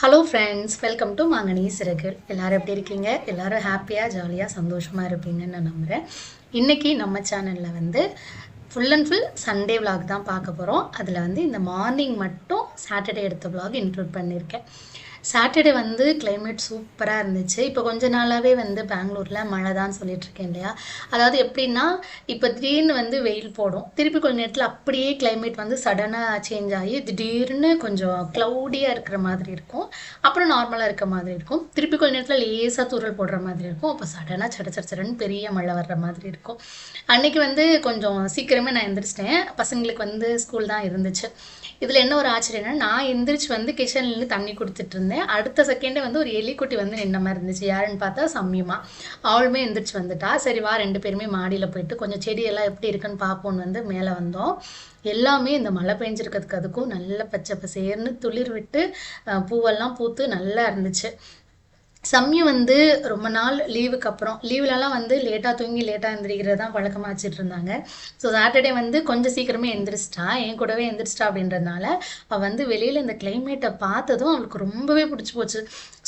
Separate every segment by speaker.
Speaker 1: Hello friends welcome to மாங்கனி சிறகர் எல்லாரும் எப்படி இருக்கீங்க? எல்லோரும் ஹாப்பியாக ஜாலியாக சந்தோஷமாக இருப்பீங்கன்னு நான் நம்புகிறேன் இன்றைக்கி நம்ம சேனலில் வந்து full and full Sunday vlog தான் பார்க்க போகிறோம் அதில் வந்து இந்த மார்னிங் மட்டும் சாட்டர்டே எடுத்த விலாக் இன்க்ளூட் பண்ணியிருக்கேன். சாட்டர்டே வந்து கிளைமேட் சூப்பராக இருந்துச்சு. இப்போ கொஞ்ச நாளாகவே வந்து பெங்களூரில் மழை தான் சொல்லிகிட்ருக்கேன் இல்லையா? அதாவது எப்படின்னா இப்போ திடீர்னு வந்து வெயில் போடும். திருப்பி கொஞ்ச நேரத்தில் அப்படியே கிளைமேட் வந்து சடனாக சேஞ்ச் ஆகி திடீர்னு கொஞ்சம் க்ளவுடியாக இருக்கிற மாதிரி இருக்கும். அப்புறம் நார்மலாக இருக்க மாதிரி இருக்கும். திருப்பி கொஞ்ச நேரத்தில் லேசாக தூரல் போடுற மாதிரி இருக்கும். அப்போ சடனாக சட சட சடன்னு பெரிய மழை வர்ற மாதிரி இருக்கும். அன்னைக்கு வந்து கொஞ்சம் சீக்கிரமே நான் எந்திரிச்சிட்டேன். பசங்களுக்கு வந்து ஸ்கூல் தான் இருந்துச்சு. இதில் என்ன ஒரு ஆச்சரியம்னா நான் எந்திரிச்சு வந்து கிச்சன்லேருந்து தண்ணி கொடுத்துட்டு இருந்தேன். அடுத்த செகண்டே வந்து ஒரு எலிக்குட்டி வந்து நின்ன மாதிரி இருந்துச்சு. யாருன்னு பார்த்தா சம்யமா. அவளுமே எந்திரிச்சு வந்துட்டா. சரி வா ரெண்டு பேருமே மாடியில் போயிட்டு கொஞ்சம் செடியெல்லாம் எப்படி இருக்குன்னு பார்ப்போன்னு வந்து மேலே வந்தோம். எல்லாமே இந்த மழை பெஞ்சிருக்கிறதுக்கு அதுக்கும் நல்ல பச்சை பசேர்னு துளிர் விட்டு பூவெல்லாம் பூத்து நல்லா இருந்துச்சு. சம்மி வந்து ரொம்ப நாள் லீவுக்கு அப்புறம் லீவ்லலாம் வந்து லேட்டாக தூங்கி லேட்டாக எழுந்திரிக்கிறது தான் வழக்கமாக வச்சுட்டு இருந்தாங்க ஸோ சாட்டர்டே வந்து கொஞ்சம் சீக்கிரமே எந்திரிச்சிட்டா என் கூடவே எந்திரிச்சிட்டா அப்படின்றதுனால அவள் வந்து வெளியில் இந்த கிளைமேட்டை பார்த்ததும் அவளுக்கு ரொம்பவே பிடிச்சி போச்சு.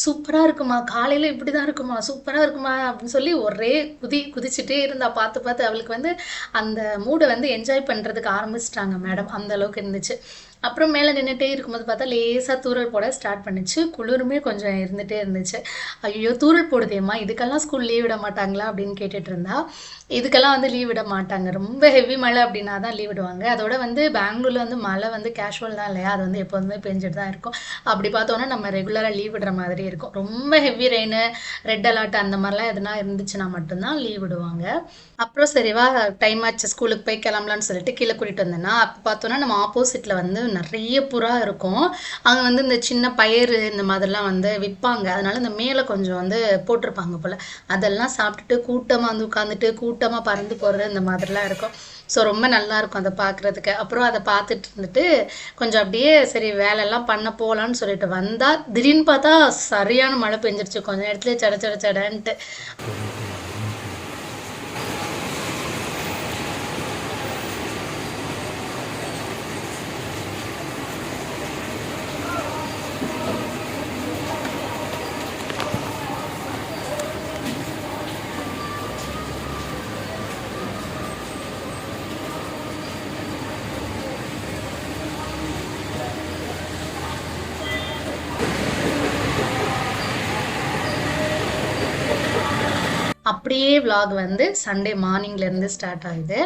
Speaker 1: சூப்பராக இருக்குமா? காலையில் இப்படி தான் இருக்குமா? சூப்பராக இருக்குமா? அப்படின்னு சொல்லி ஒரே குதி குதிச்சுட்டே இருந்தா பார்த்து பார்த்து அவளுக்கு வந்து அந்த மூடை வந்து என்ஜாய் பண்ணுறதுக்கு ஆரம்பிச்சிட்டாங்க மேடம் அந்த அளவுக்கு இருந்துச்சு. அப்புறம் மேலே நின்றுட்டே இருக்கும்போது பார்த்தா லேசாக தூறல் போட ஸ்டார்ட் பண்ணுச்சு. குளிருமே கொஞ்சம் இருந்துகிட்டே இருந்துச்சு. ஐயோ தூறல் போடுதேம்மா இதுக்கெல்லாம் ஸ்கூல் லீவ் விட மாட்டாங்களா அப்படின்னு கேட்டுட்டு இருந்தா. இதுக்கெல்லாம் வந்து லீவ் விட மாட்டாங்க. ரொம்ப ஹெவி மழை அப்படின்னா தான் லீவ் விடுவாங்க. அதோட வந்து பெங்களூரில் வந்து மழை வந்து கேஷுவல் தான் இல்லையா? அது வந்து எப்போதுமே பெஞ்சிட்டு தான் இருக்கும். அப்படி பார்த்தோன்னா நம்ம ரெகுலராக லீவ் விடுற மாதிரி இருக்கும். ரொம்ப ஹெவி ரெயின் ரெட் அலர்ட் அந்த மாதிரிலாம் எதுனா இருந்துச்சுன்னா மட்டும்தான் லீவ் விடுவாங்க. அப்புறம் சரிவா டைம் ஆச்சு. ஸ்கூலுக்கு போய் கிளம்பலான்னு சொல்லிட்டு கீழே கூட்டிகிட்டு வந்தேன்னா அப்போ பார்த்தோன்னா நம்ம ஆப்போசிட்டில் வந்து நிறைய புறா இருக்கும். அங்கே வந்து இந்த சின்ன பயிறு இந்த மாதிரிலாம் வந்து விற்பாங்க. அதனால இந்த மேலே கொஞ்சம் வந்து போட்டிருப்பாங்க போல். அதெல்லாம் சாப்பிட்டுட்டு கூட்டமாக வந்து உட்காந்துட்டு கூட்டமாக பறந்து போகிறது இந்த மாதிரிலாம் இருக்கும். ஸோ ரொம்ப நல்லா இருக்கும் அதை பார்க்குறதுக்கு. அப்புறம் அதை பார்த்துட்டு இருந்துட்டு கொஞ்சம் அப்படியே சரி வேலையெல்லாம் பண்ண போகலான்னு சொல்லிட்டு வந்தால் திடீர்னு பார்த்தா சரியான மழை பெஞ்சிருச்சு. கொஞ்சம் இடத்துல சட சட சடன்ட்டு. அப்படியே விலாக் வந்து சண்டே மார்னிங்லேருந்து ஸ்டார்ட் ஆகுது.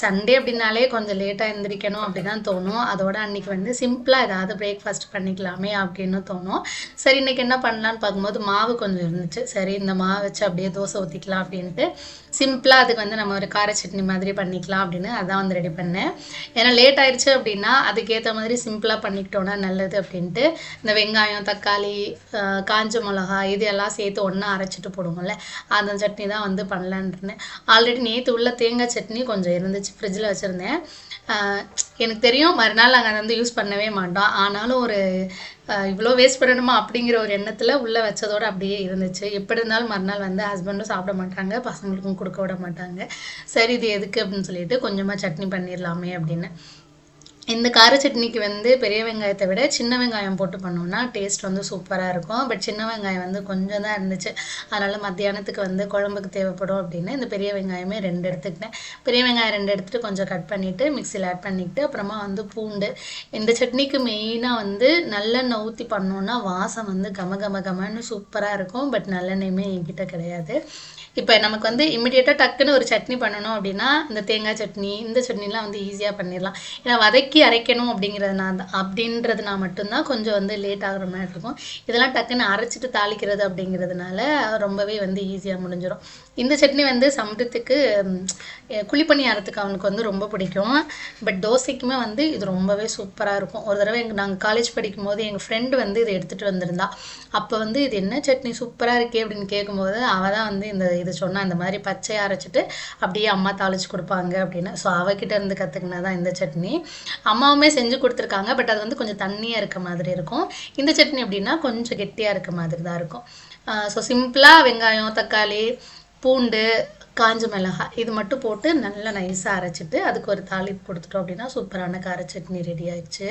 Speaker 1: சண்டே அப்படின்னாலே கொஞ்சம் லேட்டாக எழுந்திரிக்கணும் அப்படி தான் தோணும். அதோட அன்றைக்கி வந்து சிம்பிளாக ஏதாவது பிரேக்ஃபாஸ்ட் பண்ணிக்கலாமே அப்படின்னு தோணும். சரி இன்னைக்கு என்ன பண்ணலான்னு பார்க்கும்போது மாவு கொஞ்சம் இருந்துச்சு. சரி இந்த மாவு வச்சு அப்படியே தோசை ஊற்றிக்கலாம் அப்படின்ட்டு சிம்பிளாக அதுக்கு வந்து நம்ம ஒரு கார சட்னி மாதிரி பண்ணிக்கலாம் அப்படின்னு அதான் வந்து ரெடி பண்ணேன். ஏன்னா லேட் ஆயிடுச்சு அப்படின்னா அதுக்கேற்ற மாதிரி சிம்பிளாக பண்ணிக்கிட்டோன்னா நல்லது அப்படின்ட்டு. இந்த வெங்காயம் தக்காளி காஞ்ச மிளகா இது எல்லாம் சேர்த்து ஒன்றா அரைச்சிட்டு போடுவோம்ல அந்த சட்னி தான் வந்து பண்ணலான்னு ஆல்ரெடி நேற்று உள்ள தேங்காய் சட்னி கொஞ்சம் இருந்துச்சு ஃப்ரிட்ஜில் வச்சுருந்தேன். எனக்கு தெரியும் மறுநாள் நாங்கள் அதை வந்து யூஸ் பண்ணவே மாட்டோம். ஆனாலும் ஒரு இவ்வளோ வேஸ்ட் பண்ணணுமா அப்படிங்கிற ஒரு எண்ணத்தில் உள்ளே வச்சதோட அப்படியே இருந்துச்சு. எப்படி இருந்தாலும் மறுநாள் வந்து ஹஸ்பண்டும் சாப்பிட மாட்டாங்க பசங்களுக்கும் கொடுக்க விட மாட்டாங்க. சரி இது எதுக்கு அப்படின்னு சொல்லிட்டு கொஞ்சமாக சட்னி பண்ணிடலாமே அப்படின்னு. இந்த கார சட்னிக்கு வந்து பெரிய வெங்காயத்தை விட சின்ன வெங்காயம் போட்டு பண்ணோம்னா டேஸ்ட் வந்து சூப்பராக இருக்கும். பட் சின்ன வெங்காயம் வந்து கொஞ்சம் தான் இருந்துச்சு. அதனால் மத்தியானத்துக்கு வந்து குழம்புக்கு தேவைப்படும் அப்படின்னு இந்த பெரிய வெங்காயமே ரெண்டு எடுத்துக்கிட்டேன். பெரிய வெங்காயம் ரெண்டு எடுத்துட்டு கொஞ்சம் கட் பண்ணிவிட்டு மிக்சியில் ஆட் பண்ணிக்கிட்டு அப்புறமா வந்து பூண்டு. இந்த சட்னிக்கு மெயினாக வந்து நல்லெண்ணெய் ஊற்றி பண்ணோன்னா வாசம் வந்து கம கம கமன்னு சூப்பராக இருக்கும். பட் நல்லெண்ணெயுமே என்கிட்ட கிடையாது. இப்போ நமக்கு வந்து இமிடியேட்டாக டக்குன்னு ஒரு சட்னி பண்ணணும் அப்படின்னா இந்த தேங்காய் சட்னி இந்த சட்னிலாம் வந்து ஈஸியாக பண்ணிடலாம். ஏன்னா வதக்கி அரைக்கணும் அப்படிங்கிறதுனா அப்படின்றதுனா மட்டும்தான் கொஞ்சம் வந்து லேட் ஆகிற மாதிரி இருக்கும். இதெல்லாம் டக்குன்னு அரைச்சிட்டு தாளிக்கிறது அப்படிங்கிறதுனால ரொம்பவே வந்து ஈஸியாக முடிஞ்சிடும் இந்த சட்னி வந்து சம்பளத்துக்கு குழிப்பணியாரத்துக்கு அவனுக்கு வந்து ரொம்ப பிடிக்கும். பட் தோசைக்குமே வந்து இது ரொம்பவே சூப்பராக இருக்கும். ஒரு தடவை எங்கள் நாங்கள் காலேஜ் படிக்கும் போது எங்கள் ஃப்ரெண்டு வந்து இதை எடுத்துகிட்டு வந்திருந்தா. அப்போ வந்து இது என்ன சட்னி சூப்பராக இருக்கே அப்படின்னு கேட்கும்போது அவள் தான் வந்து இந்த இது சொன்னால் இந்த மாதிரி பச்சையை அரைச்சிட்டு அப்படியே அம்மா தாளிச்சு கொடுப்பாங்க அப்படின்னு. ஸோ அவகிட்ட இருந்து கற்றுக்கினதான் இந்த சட்னி. அம்மாவுமே செஞ்சு கொடுத்துருக்காங்க. பட் அது வந்து கொஞ்சம் தண்ணியாக இருக்க மாதிரி இருக்கும். இந்த சட்னி அப்படின்னா கொஞ்சம் கெட்டியாக இருக்க மாதிரி தான் இருக்கும். ஸோ சிம்பிளாக வெங்காயம் தக்காளி பூண்டு காஞ்ச மிளகாய் இது மட்டும் போட்டு நல்லா நைஸாக அரைச்சிட்டு அதுக்கு ஒரு தாளிப்பு கொடுத்துட்டோம் அப்படின்னா சூப்பரான கார சட்னி ரெடி ஆயிடுச்சு.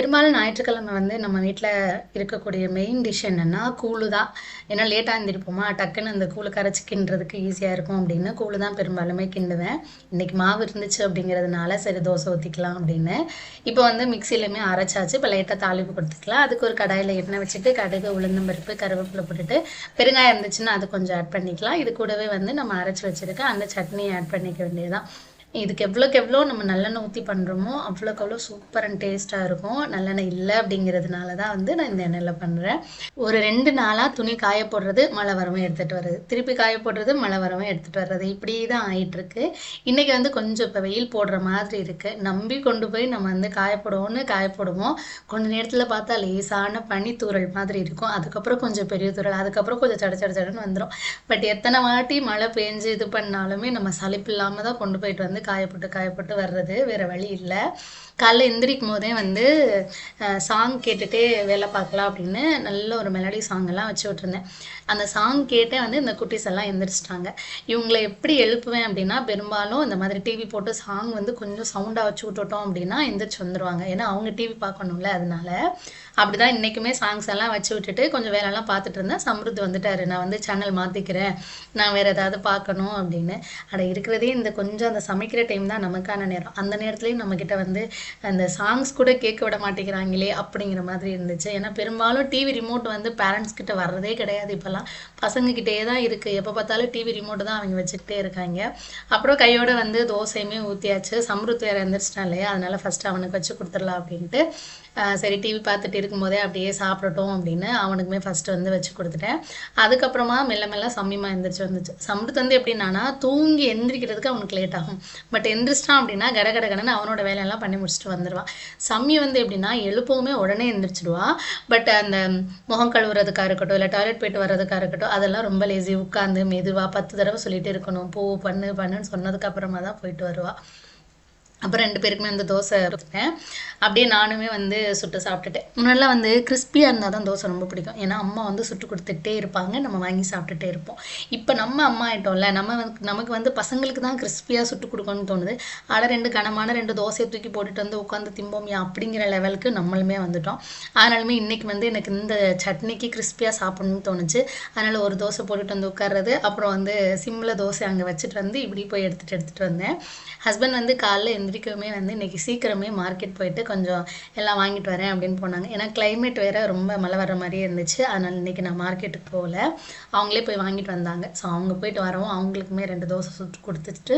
Speaker 1: பெரும்பாலும் ஞாயிற்றுக்கிழமை வந்து நம்ம வீட்டில் இருக்கக்கூடிய மெயின் டிஷ் என்னென்னா கூழு தான் ஏன்னா லேட்டாக இருந்திருப்போமா டக்குன்னு அந்த கூழு கரைச்சி கிண்டுறதுக்கு ஈஸியாக இருக்கும் அப்படின்னு கூழு தான் பெரும்பாலுமே கிண்டுவேன். இன்றைக்கி மாவு இருந்துச்சு அப்படிங்கிறதுனால சரி தோசை ஊற்றிக்கலாம் அப்படின்னு. இப்போ வந்து மிக்சிலையுமே அரைச்சாச்சு. இப்போ லைட்டாக தாளிப்பு கொடுத்துக்கலாம். அதுக்கு ஒரு கடாயில் எண்ணெய் வச்சுட்டு கடுகு உளுந்தம்பருப்பு கருவேப்பிலை போட்டுட்டு பெருங்காயம் இருந்துச்சுன்னா அது கொஞ்சம் ஆட் பண்ணிக்கலாம். இது கூடவே வந்து நம்ம அரைச்சி வச்சுருக்க அந்த சட்னியை ஆட் பண்ணிக்க வேண்டியதுதான். இதுக்கு எவ்வளோக்கு எவ்வளோ நம்ம நல்லெண்ணெய் ஊற்றி பண்ணுறோமோ அவ்வளோக்கு அவ்வளோ சூப்பர் அண்ட் டேஸ்ட்டாக இருக்கும். நல்லெண்ணெய் இல்லை அப்படிங்கிறதுனால தான் வந்து நான் இந்த எண்ணெயில் பண்ணுறேன் ஒரு ரெண்டு நாளாக துணி காய போடுறது மழை வரவும் எடுத்துகிட்டு வர்றது திருப்பி காய போடுறது மழை வரவும் எடுத்துகிட்டு வர்றது. இப்படி தான் ஆகிட்டுருக்கு இன்றைக்கி வந்து கொஞ்சம் இப்போ வெயில் போடுற மாதிரி இருக்குது நம்பி கொண்டு போய் நம்ம வந்து காய போடுவோம்னு காய போடுவோம். கொஞ்ச நேரத்தில் பார்த்தா லேசான பனி தூரல் மாதிரி இருக்கும். அதுக்கப்புறம் கொஞ்சம் பெரிய தூரல் அதுக்கப்புறம் கொஞ்சம் சட சட சடன்னு வந்துடும் பட் எத்தனை வாட்டி மழை பெஞ்சு இது பண்ணாலுமே நம்ம சளிப்பு இல்லாமல் தான் கொண்டு போயிட்டு வந்து காயப்பட்டு காயப்பட்டு வர்றது வேறு வழி இல்லை. காலைல எந்திரிக்கும் போதே வந்து சாங் கேட்டுகிட்டே வேலை பார்க்கலாம் அப்படின்னு நல்ல ஒரு மெலடி சாங்கெல்லாம் வச்சு விட்ருந்தேன் அந்த சாங் கேட்டே வந்து இந்த குட்டீஸ் எல்லாம் எந்திரிச்சிட்டாங்க. இவங்களை எப்படி எழுப்புவேன் அப்படின்னா பெரும்பாலும் இந்த மாதிரி டிவி போட்டு சாங் வந்து கொஞ்சம் சவுண்டாக வச்சு விட்டுட்டோம் அப்படின்னா எந்திரிச்சு வந்துடுவாங்க ஏன்னா அவங்க டிவி பார்க்கணும்ல அதனால. அப்படிதான் இன்றைக்குமே சாங்ஸ் எல்லாம் வச்சு விட்டுட்டு கொஞ்சம் வேலைலாம் பார்த்துட்டு இருந்தேன். சம்ருத் வந்துட்டாரு. நான் வந்து சேனல் மாற்றிக்கிறேன் நான் வேறு ஏதாவது பார்க்கணும் அப்படின்னு. அட இருக்கிறதே இந்த கொஞ்சம் அந்த சமைக்கிற டைம் தான் நமக்கான நேரம். அந்த நேரத்துலையும் நம்மக்கிட்ட வந்து அந்த சாங்ஸ் கூட கேட்க விட மாட்டேங்கிறாங்களே அப்படிங்கிற மாதிரி இருந்துச்சு. ஏன்னா பெரும்பாலும் டிவி ரிமோட் வந்து பேரண்ட்ஸ் கிட்ட வர்றதே கிடையாது இப்போல்லாம். பசங்கக்கிட்டே தான் இருக்குது எப்போ பார்த்தாலும் டிவி ரிமோட் தான் அவங்க வச்சுக்கிட்டே இருக்காங்க. அப்புறம் கையோட வந்து தோசையுமே ஊற்றியாச்சு சம்ருத் வேறு எழுந்திரிச்சிட்டான் இல்லையா? அதனால ஃபஸ்ட்டு அவனுக்கு வச்சு கொடுத்துடலாம் அப்படின்ட்டு. சரி டிவி பார்த்துட்டு இருக்கும்போதே அப்படியே சாப்பிடட்டும் அப்படின்னு அவனுக்குமே ஃபஸ்ட்டு வந்து வச்சு கொடுத்துட்டேன். அதுக்கப்புறமா மெல்ல மெல்ல சம்மிமா எந்திரிச்சு வந்துச்சு. சம்பளத்து வந்து எப்படின்னா தூங்கி எந்திரிக்கிறதுக்கு அவனுக்கு லேட் ஆகும். பட் எந்திரிச்சிட்டான் அப்படின்னா கட கட கடன்னு அவனோட வேலையெல்லாம் பண்ணி முடிச்சுட்டு வந்துடுவான் சம்மி வந்து எப்படின்னா எழுப்பவுமே உடனே எந்திரிச்சிடுவா. பட் அந்த முகம் கழுவுறதுக்காக இருக்கட்டும் இல்லை டாய்லெட் போயிட்டு வர்றதுக்காக இருக்கட்டும் அதெல்லாம் ரொம்ப லேசி உட்காந்து மெதுவாக பத்து தடவை சொல்லிட்டு இருக்கணும். போ பண்ணு பண்ணுன்னு சொன்னதுக்கு அப்புறமா தான் போயிட்டு வருவா. அப்புறம் ரெண்டு பேருக்குமே அந்த தோசை இருப்பேன் அப்படியே நானுமே வந்து சுட்டு சாப்பிட்டுட்டேன். முன்னாடிலாம் வந்து கிறிஸ்பியாக இருந்தால் தான் தோசை ரொம்ப பிடிக்கும். ஏன்னா அம்மா வந்து சுட்டு கொடுத்துட்டே இருப்பாங்க. நம்ம வாங்கி சாப்பிட்டுட்டே இருப்போம். இப்போ நம்ம அம்மா ஆயிட்டோம்ல நம்ம வந்து நமக்கு வந்து பசங்களுக்கு தான் கிறிஸ்பியாக சுட்டு கொடுக்கணும்னு தோணுது. ஆனால் ரெண்டு கனமான ரெண்டு தோசையை தூக்கி போட்டுட்டு வந்து உட்காந்து திம்போமியா அப்படிங்கிற லெவலுக்கு நம்மளுமே வந்துட்டோம். அதனாலுமே இன்றைக்கி வந்து எனக்கு இந்த சட்னிக்கு கிறிஸ்பியாக சாப்பிட்ணும்னு தோணுச்சு. அதனால் ஒரு தோசை போட்டுட்டு வந்து உட்கார்றது அப்புறம் வந்து சிம்மில் தோசை அங்கே வச்சுட்டு வந்து இப்படி போய் எடுத்துகிட்டு எடுத்துகிட்டு வந்தேன். ஹஸ்பண்ட் வந்து காலைல எந்திரிக்கவுமே வந்து இன்றைக்கி சீக்கிரமே மார்க்கெட் போயிட்டு கொஞ்சம் எல்லாம் வாங்கிட்டு வரேன் அப்படின்னு போனாங்க. ஏன்னா கிளைமேட் வேறு ரொம்ப மழை வர மாதிரியே இருந்துச்சு. அதனால் இன்றைக்கி நான் மார்க்கெட்டுக்கு போகல. அவங்களே போய் வாங்கிட்டு வந்தாங்க. ஸோ அவங்க போயிட்டு வரவும் அவங்களுக்குமே ரெண்டு தோசை சுட்டு கொடுத்துட்டு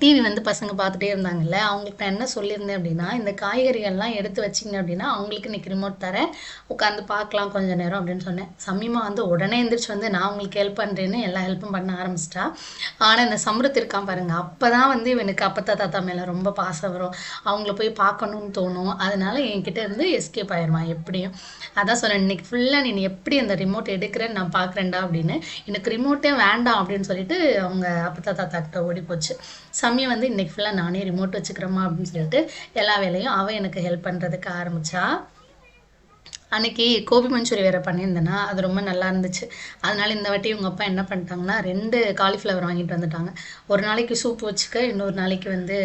Speaker 1: டிவி வந்து பசங்க பார்த்துட்டே இருந்தாங்கல்ல அவங்களுக்கு நான் என்ன சொல்லியிருந்தேன் அப்படின்னா இந்த காய்கறிகள்லாம் எடுத்து வச்சிங்க அப்படின்னா அவங்களுக்கு இன்றைக்கி ரிமோட் தரேன் உட்காந்து பார்க்கலாம் கொஞ்சம் நேரம் அப்படின்னு சொன்னேன். சமீமா வந்து உடனே எந்திரிச்சு வந்து நான் உங்களுக்கு ஹெல்ப் பண்ணுறேன்னு எல்லா ஹெல்ப்பும் பண்ண ஆரம்பிச்சிட்டா. ஆனால் இந்த சம்ருத் இருக்கான் பாருங்கள் அப்போ தான் வந்து இவனுக்கு அப்பத்தா தாத்தா மேலே ரொம்ப பாசம் வரும். அவங்கள போய் பார்க்கணும்னு தோணும். அதனால என்கிட்ட இருந்து எஸ்கேப் ஆயிடுவான் எப்படியும். அதான் சொன்னேன் இன்னைக்கு ஃபுல்லாக நீ எப்படி அந்த ரிமோட் எடுக்கிறேன்னு நான் பார்க்குறேன்டா அப்படின்னு. எனக்கு ரிமோட்டே வேண்டாம் அப்படின்னு சொல்லிட்டு அவங்க அப்பத்தா தாத்தா கிட்ட ஓடி போச்சு சம்மி வந்து இன்னைக்கு ஃபுல்லாக நானே ரிமோட் வச்சுக்கிறோமா அப்படின்னு சொல்லிட்டு எல்லா வேலையும் அவள் எனக்கு ஹெல்ப் பண்ணுறதுக்கு ஆரம்பித்தா அன்னைக்கு கோபி மஞ்சூரி வேறு பண்ணியிருந்தேன்னா அது ரொம்ப நல்லா இருந்துச்சு. அதனால இந்த வாட்டி உங்கள் அப்பா என்ன பண்ணிட்டாங்கன்னா ரெண்டு காலிஃப்ளவர் வாங்கிட்டு வந்துட்டாங்க. ஒரு நாளைக்கு சூப் வச்சுக்க இன்னொரு நாளைக்கு வந்து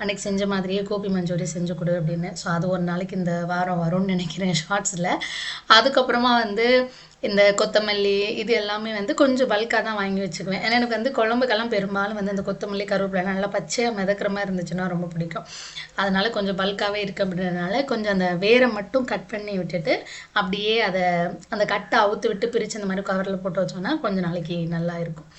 Speaker 1: அன்னைக்கு செஞ்ச மாதிரியே கோபி மஞ்சூரி செஞ்சு கொடு அப்படின்னு. ஸோ அது ஒரு நாளைக்கு இந்த வாரம் வரும்னு நினைக்கிறேன் ஷார்ட்ஸில் அதுக்கப்புறமா வந்து இந்த கொத்தமல்லி இது எல்லாமே வந்து கொஞ்சம் பல்காக தான் வாங்கி வச்சுக்குவேன். ஏன்னா எனக்கு வந்து குழம்புக்கெல்லாம் பெரும்பாலும் வந்து இந்த கொத்தமல்லி கருவேப்பிலை நல்லா பச்சையாக மிதக்கிற மாதிரி இருந்துச்சுன்னா ரொம்ப பிடிக்கும். அதனால் கொஞ்சம் பல்காகவே இருக்க அப்படின்றதுனால கொஞ்சம் அந்த வேரை மட்டும் கட் பண்ணி விட்டுட்டு அப்படியே அதை அந்த கட்டை அவுத்து விட்டு பிரித்து இந்த மாதிரி கவரில் போட்டு வச்சோன்னா கொஞ்சம் நாளைக்கு நல்லா இருக்கும்.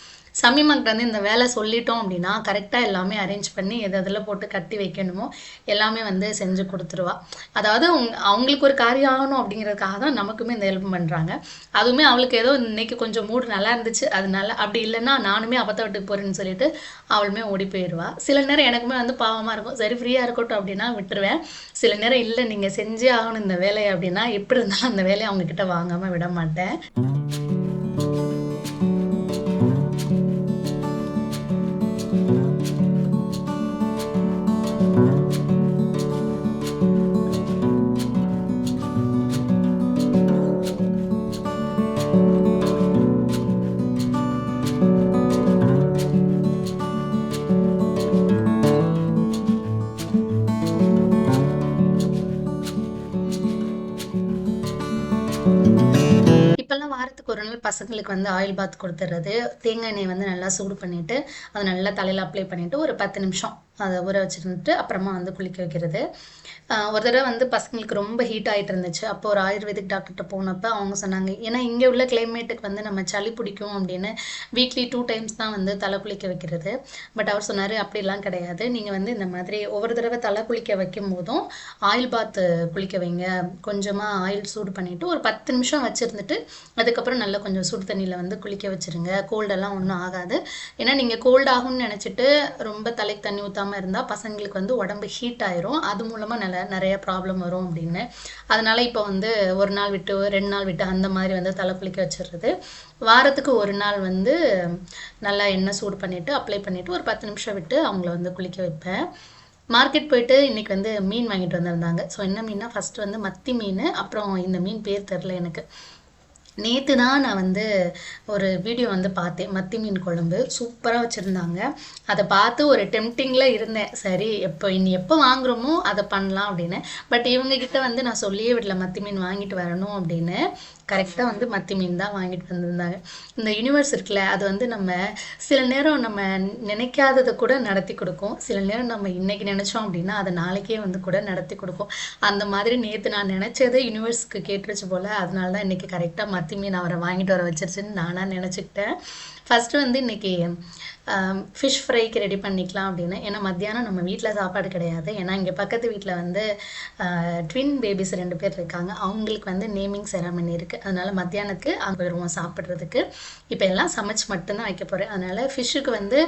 Speaker 1: சமீமாக்கிட்ட வந்து இந்த வேலை சொல்லிட்டோம் அப்படின்னா கரெக்டாக எல்லாமே அரேஞ்ச் பண்ணி எது எதில் போட்டு கட்டி வைக்கணுமோ எல்லாமே வந்து செஞ்சு கொடுத்துருவா. அதாவது உங் அவங்களுக்கு ஒரு காரியம் ஆகணும் அப்படிங்கிறதுக்காக தான் நமக்குமே இந்த ஹெல்ப் பண்ணுறாங்க அதுவுமே அவளுக்கு ஏதோ இன்னைக்கு கொஞ்சம் மூடு நல்லா இருந்துச்சு அதனால அப்படி இல்லைன்னா நானுமே அப்பத்த விட்டு போகிறேன்னு சொல்லிட்டு அவளுமே ஓடி போயிடுவா. சில நேரம் எனக்குமே வந்து பாவமாக இருக்கும். சரி ஃப்ரீயாக இருக்கட்டும் அப்படின்னா விட்டுருவேன். சில நேரம் இல்லை நீங்கள் செஞ்சே ஆகணும் இந்த வேலையை அப்படின்னா எப்படி இருந்தாலும் அந்த வேலையை அவங்கக்கிட்ட வாங்காமல் விட மாட்டேன். வந்து ஆயில் பாத் கொடுத்துறது. தேங்காய் எண்ணெய் வந்து நல்லா சூடு பண்ணிவிட்டு அதை நல்லா தலையில் அப்ளை பண்ணிவிட்டு ஒரு பத்து நிமிஷம் அதை ஊற வச்சுருந்துட்டு அப்புறமா வந்து குளிக்க வைக்கிறது. ஒரு தடவை வந்து பசங்களுக்கு ரொம்ப ஹீட் ஆகிட்டு இருந்துச்சு. அப்போ ஒரு ஆயுர்வேதிக் டாக்டர்கிட்ட போனப்போ அவங்க சொன்னாங்க ஏன்னா இங்கே உள்ள கிளைமேட்டுக்கு வந்து நம்ம சளி பிடிக்கும் அப்படின்னு வீக்லி டூ டைம்ஸ் தான் வந்து தலை குளிக்க வைக்கிறது. பட் அவர் சொன்னார் அப்படிலாம் கிடையாது. நீங்கள் வந்து இந்த மாதிரி ஒவ்வொரு தடவை தலை குளிக்க வைக்கும் போதும் ஆயில் பாத்து குளிக்க வைங்க. கொஞ்சமாக ஆயில் சூடு பண்ணிவிட்டு ஒரு பத்து நிமிஷம் வச்சுருந்துட்டு அதுக்கப்புறம் நல்லா கொஞ்சம் சுடு தண்ணியில் வந்து குளிக்க வச்சுருங்க. கோல்டெல்லாம் ஒன்றும் ஆகாது. ஏன்னா நீங்கள் கோல்ட் ஆகும்னு நினச்சிட்டு ரொம்ப தலைக்கு தண்ணி ஊற்றாமல் இருந்தால் பசங்களுக்கு வந்து உடம்பு ஹீட் ஆயிரும். அது மூலமாக நல்லா நிறைய ப்ராப்ளம் வரும் அப்படின்னு. அதனால் இப்போ வந்து ஒரு நாள் விட்டு ரெண்டு நாள் விட்டு அந்த மாதிரி வந்து தலை குளிக்க வச்சிடுறது. வாரத்துக்கு ஒரு நாள் வந்து நல்லா எண்ணெய் சூடு பண்ணிவிட்டு அப்ளை பண்ணிவிட்டு ஒரு பத்து நிமிஷம் விட்டு அவங்கள வந்து குளிக்க வைப்பேன். மார்க்கெட் போயிட்டு இன்றைக்கி வந்து மீன் வாங்கிட்டு வந்திருந்தாங்க. ஸோ என்ன மீன்னா ஃபஸ்ட்டு வந்து மத்தி மீன் அப்புறம் இந்த மீன் பேர் தெரில எனக்கு. நேற்று தான் நான் வந்து ஒரு வீடியோ வந்து பார்த்தேன். மத்தி மீன் குழம்பு. சூப்பராக வச்சுருந்தாங்க. அதை பார்த்து ஒரு டெம்டிங்கில் இருந்தேன். சரி எப்போ இனி எப்போ வாங்குறோமோ அதை பண்ணலாம் அப்படின்னு. பட் இவங்கக்கிட்ட வந்து நான் சொல்லியே விடல. மத்தி மீன் வாங்கிட்டு வரணும் அப்படின்னு. கரெக்டாக வந்து மத்தி மீன் தான் வாங்கிட்டு வந்திருந்தாங்க. இந்த யூனிவர்ஸ் இருக்குல்ல அது வந்து நம்ம சில நேரம் நம்ம நினைக்காததை கூட நடத்தி கொடுக்கும். சில நேரம் நம்ம இன்னைக்கு நினைச்சோம் அப்படின்னா அதை நாளைக்கே வந்து கூட நடத்தி கொடுக்கும். அந்த மாதிரி நேற்று நான் நினச்சதை யூனிவர்ஸ்க்கு கேட்டுருச்சு போல அதனால தான் இன்னைக்கு கரெக்டாக மத்தி மீன் அவரை வாங்கிட்டு வர வச்சிருச்சுன்னு நானாக நினச்சிக்கிட்டேன். ஃபர்ஸ்ட் வந்து இன்னைக்கு ஃபிஷ் ஃப்ரைக்கு ரெடி பண்ணிக்கலாம் அப்படின்னு. ஏன்னா மத்தியானம் நம்ம வீட்டில் சாப்பாடு கிடையாது. ஏன்னா இங்கே பக்கத்து வீட்டில் வந்து ட்வின் பேபிஸ் ரெண்டு பேர் இருக்காங்க. அவங்களுக்கு வந்து நேமிங் செரமனி இருக்குது அதனால் மத்தியானத்துக்கு அங்கே வருவோம் சாப்பிட்றதுக்கு. இப்போ எல்லாம் சமைச்சு மட்டும்தான் வைக்க போகிறேன் அதனால் ஃபிஷ்ஷுக்கு வந்து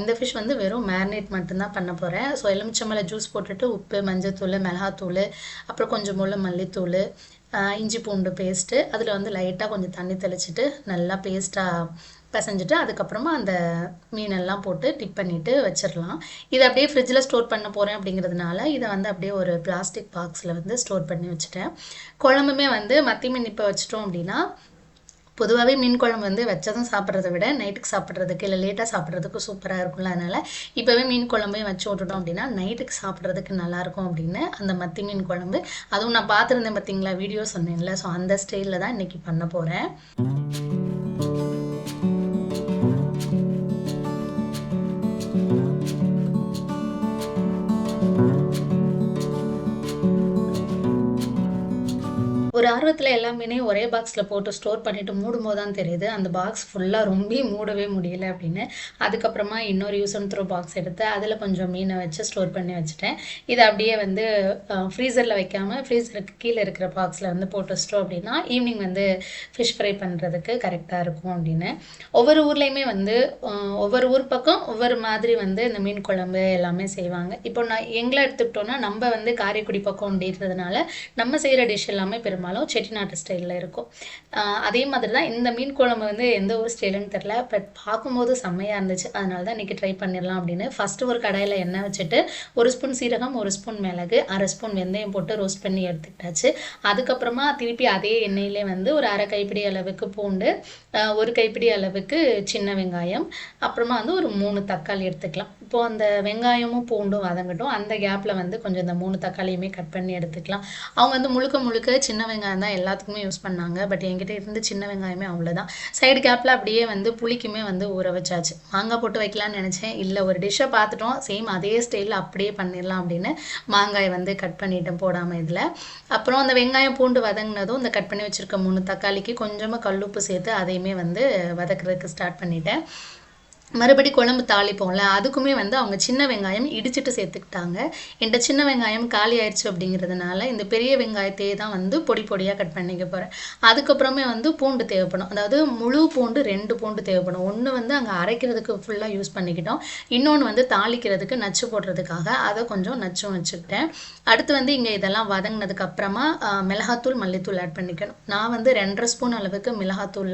Speaker 1: இந்த ஃபிஷ் வந்து வெறும் மேரினேட் மட்டும்தான் பண்ண போகிறேன் ஸோ எலுமிச்சம்பழ ஜூஸ் போட்டுட்டு உப்பு மஞ்சத்தூள் மிளகாத்தூள் அப்புறம் கொஞ்சம் போல் மல்லித்தூள் இஞ்சி பூண்டு பேஸ்ட்டு அதில் வந்து லைட்டாக கொஞ்சம் தண்ணி தெளிச்சிட்டு நல்லா பேஸ்ட்டாக பிசைஞ்சிட்டு அதுக்கப்புறமா அந்த மீனெல்லாம் போட்டு டிப் பண்ணிட்டு வச்சிடலாம் இதை அப்படியே ஃப்ரிட்ஜில் ஸ்டோர் பண்ண போகிறேன் அப்படிங்கிறதுனால இதை வந்து அப்படியே ஒரு பிளாஸ்டிக் பாக்ஸில் வந்து ஸ்டோர் பண்ணி வச்சுட்டேன். குழம்புமே வந்து மத்தி மீன் இப்போ வச்சிட்டோம் அப்படின்னா பொதுவாகவே மீன் குழம்பு வந்து வச்சதும் சாப்பிட்றத விட நைட்டுக்கு சாப்பிட்றதுக்கு இல்லை லேட்டாக சாப்பிட்றதுக்கு சூப்பராக இருக்கும்ல அதனால் இப்போவே மீன் குழம்பையும் வச்சு விட்டுட்டோம் அப்படின்னா நைட்டுக்கு சாப்பிட்றதுக்கு நல்லாயிருக்கும் அப்படின்னு அந்த மத்தி மீன் குழம்பு. அதுவும் நான் பார்த்துருந்தேன் பார்த்தீங்களா வீடியோ சொன்னேன்ல. ஸோ அந்த ஸ்டைலில் தான் இன்றைக்கி பண்ண போகிறேன் ஒரு ஆர்வத்தில் எல்லாமே ஒரே பாக்ஸில் போட்டு ஸ்டோர் பண்ணிட்டு மூடும் போது தான் தெரியுது. அந்த பாக்ஸ் ஃபுல்லாக ரொம்ப மூடவே முடியல அப்படின்னு. அதுக்கப்புறமா இன்னொரு யூஸ் அண்ட் த்ரோ பாக்ஸ் எடுத்து அதில் கொஞ்சம் மீனை வச்சு ஸ்டோர் பண்ணி வச்சுட்டேன். இதை அப்படியே வந்து ஃப்ரீசரில் வைக்காமல் ஃப்ரீசருக்கு கீழே இருக்கிற பாக்ஸில் வந்து போட்டு வச்சிட்டோம் அப்படின்னா ஈவினிங் வந்து ஃபிஷ் ஃப்ரை பண்ணுறதுக்கு கரெக்டாக இருக்கும் அப்படின்னு. ஒவ்வொரு ஊர்லேயுமே வந்து ஒவ்வொரு ஊர் பக்கம் ஒவ்வொரு மாதிரி வந்து இந்த மீன் குழம்பு எல்லாமே செய்வாங்க. இப்போ நான் எங்களை எடுத்துக்கிட்டோன்னா நம்ம வந்து காரைக்குடி பக்கம் அப்படின்றதுனால நம்ம செய்கிற டிஷ் எல்லாமே பெரும்பாலும் செட்டிநாட்டு ஸ்டைலில் இருக்கும். அதே மாதிரி தான் இந்த மீன் குழம்பு வந்து எந்த ஒரு ஸ்டைலுன்னு தெரில பட் பார்க்கும்போது செம்மையாக இருந்துச்சு. அதனால தான் இன்றைக்கி ட்ரை பண்ணிடலாம் அப்படின்னு. ஃபஸ்ட்டு ஒரு கடாயில் எண்ணெய் வச்சுட்டு ஒரு ஸ்பூன் சீரகம் ஒரு ஸ்பூன் மிளகு அரை ஸ்பூன் வெந்தயம் போட்டு ரோஸ்ட் பண்ணி எடுத்துக்கிட்டாச்சு. அதுக்கப்புறமா திருப்பி அதே எண்ணெயிலே வந்து ஒரு அரை கைப்பிடி அளவுக்கு பூண்டு ஒரு கைப்பிடி அளவுக்கு சின்ன வெங்காயம். அப்புறமா வந்து ஒரு மூணு தக்காளி எடுத்துக்கலாம். இப்போ அந்த வெங்காயமும் பூண்டும் வதங்கட்டும். அந்த கேப்பில் வந்து கொஞ்சம் இந்த மூணு தக்காளியுமே கட் பண்ணி எடுத்துக்கலாம். அவங்க வந்து முழுக்க முழுக்க சின்ன வெங்காயம் தான் எல்லாத்துக்குமே யூஸ் பண்ணாங்க. பட் என்கிட்ட இருந்து சின்ன வெங்காயமே அவ்வளோதான் சைடு கேப்பில் அப்படியே வந்து புளிக்குமே வந்து ஊற வச்சாச்சு. மாங்காய் போட்டு வைக்கலாம்னு நினச்சேன். இல்லை ஒரு டிஷ்ஷை பார்த்துட்டோம். சேம் அதே ஸ்டைலில் அப்படியே பண்ணிடலாம் அப்படின்னு மாங்காய் வந்து கட் பண்ணிட்டேன் போடாமல் இதில். அப்புறம் அந்த வெங்காயம் பூண்டு வதங்கினதும் இந்த கட் பண்ணி வச்சுருக்க மூணு தக்காளிக்கு கொஞ்சமாக கல்லுப்பு சேர்த்து அதையுமே வந்து வதக்குறதுக்கு ஸ்டார்ட் பண்ணிட்டேன். மறுபடி குழம்பு தாளிப்போம்ல அதுக்குமே வந்து அவங்க சின்ன வெங்காயம் இடிச்சிட்டு சேர்த்துக்கிட்டாங்க. என்கிட்ட சின்ன வெங்காயம் காலி ஆயிடுச்சு அப்படிங்கிறதுனால இந்த பெரிய வெங்காயத்தையே தான் வந்து பொடி பொடியாக கட் பண்ணிக்க போகிறேன் அதுக்கப்புறமே வந்து பூண்டு தேவைப்படும். அதாவது முழு பூண்டு ரெண்டு பூண்டு தேவைப்படும். ஒன்று வந்து அங்கே அரைக்கிறதுக்கு ஃபுல்லாக யூஸ் பண்ணிக்கிட்டோம். இன்னொன்று வந்து தாளிக்கிறதுக்கு நச்சு போடுறதுக்காக அதை கொஞ்சம் நச்சும் வச்சுக்கிட்டேன். அடுத்து வந்து இங்கே இதெல்லாம் வதங்கினதுக்கு அப்புறமா மிளகாத்தூள் மல்லித்தூள் ஆட் பண்ணிக்கணும். நான் வந்து ரெண்டரை ஸ்பூன் அளவுக்கு மிளகாத்தூள்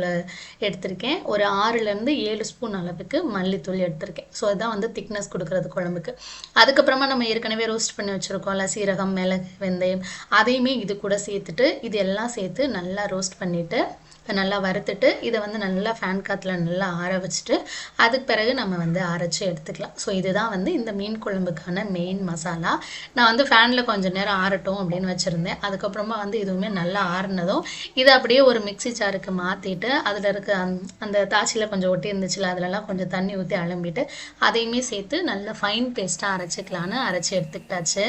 Speaker 1: எடுத்திருக்கேன். ஒரு ஆறுலேருந்து ஏழு ஸ்பூன் அளவுக்கு மல்லித்தூள் எடுத்திருக்கேன். ஸோ இதான் வந்து திக்னஸ் கொடுக்குறது குழம்புக்கு. அதுக்கப்புறமா நம்ம ஏற்கனவே ரோஸ்ட் பண்ணி வச்சுருக்கோம்ல சீரகம் மிளகு வெந்தயம் அதையுமே இது கூட சேர்த்துட்டு இது எல்லாம் சேர்த்து நல்லா ரோஸ்ட் பண்ணிவிட்டு இப்போ நல்லா வறுத்துட்டு இதை வந்து நல்லா ஃபேன் காற்றுல நல்லா ஆற வச்சுட்டு அதுக்கு பிறகு நம்ம வந்து அரைச்சி எடுத்துக்கலாம். ஸோ இதுதான் வந்து இந்த மீன் குழம்புக்கான மெயின் மசாலா நான் வந்து ஃபேனில் கொஞ்சம் நேரம் ஆறட்டும் அப்படின்னு வச்சுருந்தேன். அதுக்கப்புறமா வந்து இதுவுமே நல்லா ஆறினதும் இதை அப்படியே ஒரு மிக்ஸி சாருக்கு மாற்றிட்டு அதில் இருக்க அந்த- அந்த தாச்சியில் கொஞ்சம் ஒட்டி இருந்துச்சுல அதிலலாம் கொஞ்சம் தண்ணி ஊற்றி அலம்பிட்டு அதையுமே சேர்த்து நல்லா ஃபைன் பேஸ்ட்டாக அரைச்சிக்கலான்னு அரைச்சி எடுத்துக்கிட்டாச்சு.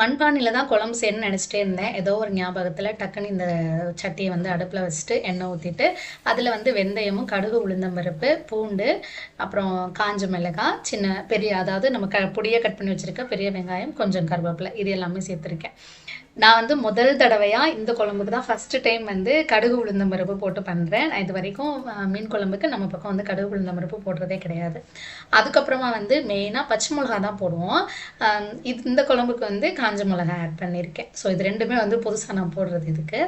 Speaker 1: மண்பானையில் தான் குழம்பு செய்யணும்னு நினச்சிட்டே இருந்தேன். ஏதோ ஒரு ஞாபகத்தில் டக்குன்னு இந்த சட்டியை வந்து அடுப்பில் வச்சுட்டு எண்ணெய் ஊற்றிட்டு அதில் வந்து வெந்தயமும் கடுகு உளுந்தம்பருப்பு பூண்டு அப்புறம் காஞ்ச மிளகாய் சின்ன பெரிய அதாவது நம்ம க பொடியாக கட் பண்ணி வச்சுருக்க பெரிய வெங்காயம் கொஞ்சம் கருவேப்பிலை இது எல்லாமே சேர்த்துருக்கேன். நான் வந்து முதல் தடவையாக இந்த குழம்புக்கு தான் ஃபஸ்ட்டு டைம் வந்து கடுகு உளுந்தம் பருப்பு போட்டு பண்ணுறேன் நான் இது வரைக்கும் மீன் குழம்புக்கு நம்ம பக்கம் வந்து கடுகு உளுந்தம் பருப்பு போடுறதே கிடையாது. அதுக்கப்புறமா வந்து மெயினாக பச்சை மிளகா தான் போடுவோம். இது இந்த குழம்புக்கு வந்து காஞ்ச மிளகா ஆட் பண்ணியிருக்கேன் ஸோ இது ரெண்டுமே வந்து புதுசாக நான் போடுறது இதுக்கு.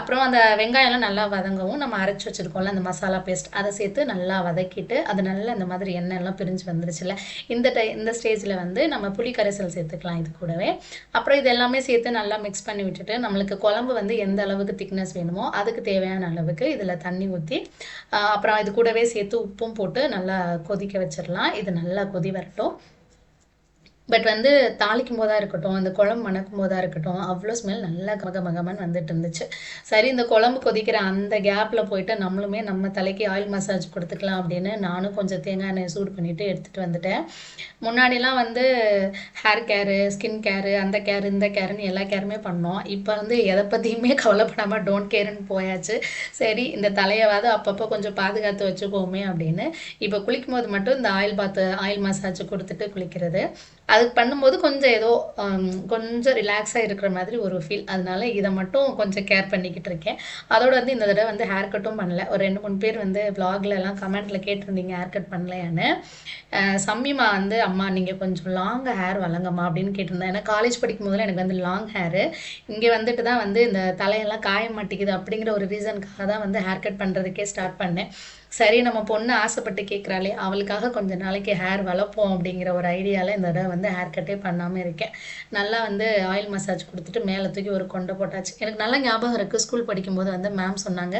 Speaker 1: அப்புறம் அந்த வெங்காயம்லாம் நல்லா வதங்கவும் நம்ம அரைச்சி வச்சுருக்கோம்ல அந்த மசாலா பேஸ்ட் அதை சேர்த்து நல்லா வதக்கிட்டு அது நல்லா இந்த மாதிரி எண்ணெய் எல்லாம் பிரிஞ்சு வந்துருச்சுல இந்த டை இந்த ஸ்டேஜில் வந்து நம்ம புளி கரைசல் சேர்த்துக்கலாம் இது கூடவே. அப்புறம் இது எல்லாமே சேர்த்து நல்லா மிக்ஸ் பண்ணி விட்டுட்டு நம்மளுக்கு குழம்பு வந்து எந்த அளவுக்கு திக்னஸ் வேணுமோ அதுக்கு தேவையான அளவுக்கு இதில் தண்ணி ஊற்றி அப்புறம் இது கூடவே சேர்த்து உப்பும் போட்டு நல்லா கொதிக்க வச்சிடலாம் இது நல்லா கொதி வரட்டும். பட் வந்து தாளிக்கும் போதா இருக்கட்டும் அந்த குழம்பு மணக்கும் போதா இருக்கட்டும் அவ்வளோ ஸ்மெல் நல்லா கம மகமான்னு வந்துட்டு இருந்துச்சு. சரி இந்த குழம்பு கொதிக்கிற அந்த கேப்பில் போயிட்டு நம்மளுமே நம்ம தலைக்கு ஆயில் மசாஜ் கொடுத்துக்கலாம் அப்படின்னு நானும் கொஞ்சம் தேங்காய் எண்ணெய் சூடு பண்ணிட்டு எடுத்துகிட்டு வந்துட்டேன். முன்னாடிலாம் வந்து ஹேர் கேரு ஸ்கின் கேரு அந்த கேர் இந்த கேருன்னு எல்லா கேருமே பண்ணோம். இப்போ வந்து எதை பற்றியுமே கவலைப்படாமல் டோன்ட் கேருன்னு போயாச்சு. சரி இந்த தலையவாது அப்பப்போ கொஞ்சம் பாதுகாத்து வச்சுக்கோமே அப்படின்னு. இப்போ குளிக்கும் போது மட்டும் இந்த ஆயில் பாத்து ஆயில் மசாஜ் கொடுத்துட்டு குளிக்கிறது. அதுக்கு பண்ணும்போது கொஞ்சம் ஏதோ கொஞ்சம் ரிலாக்ஸாக இருக்கிற மாதிரி ஒரு ஃபீல் அதனால இதை மட்டும் கொஞ்சம் கேர் பண்ணிக்கிட்டு இருக்கேன். அதோட வந்து இந்த தடவை வந்து ஹேர் கட்டும் பண்ணல. ஒரு ரெண்டு மூணு பேர் வந்து எல்லாம் கமெண்ட்ல கேட்டிருந்தீங்க ஹேர் கட் பண்ணலையான்னு. சம்மிமா வந்து அம்மா நீங்கள் கொஞ்சம் லாங் ஹேர் வழங்கம்மா அப்படின்னு கேட்டிருந்தேன். ஏன்னா காலேஜ் படிக்கும் போதில் எனக்கு வந்து லாங் ஹேரு இங்கே வந்துட்டு தான் வந்து இந்த தலையெல்லாம் காய மாட்டேங்குது அப்படிங்கிற ஒரு ரீசனுக்காக தான் வந்து ஹேர் கட் பண்ணுறதுக்கே ஸ்டார்ட் பண்ணேன். சரி நம்ம பொண்ணு ஆசைப்பட்டு கேட்குறாளே அவளுக்காக கொஞ்ச நாளைக்கு ஹேர் வளர்ப்போம் அப்படிங்கிற ஒரு ஐடியாவில் இந்த தடவை வந்து ஹேர் கட்டே பண்ணாமல் இருக்கேன். நல்லா வந்து ஆயில் மசாஜ் கொடுத்துட்டு மேலே தூக்கி ஒரு கொண்டை போட்டாச்சு. எனக்கு நல்லா ஞாபகம் இருக்குது ஸ்கூல் படிக்கும்போது வந்து மேம் சொன்னாங்க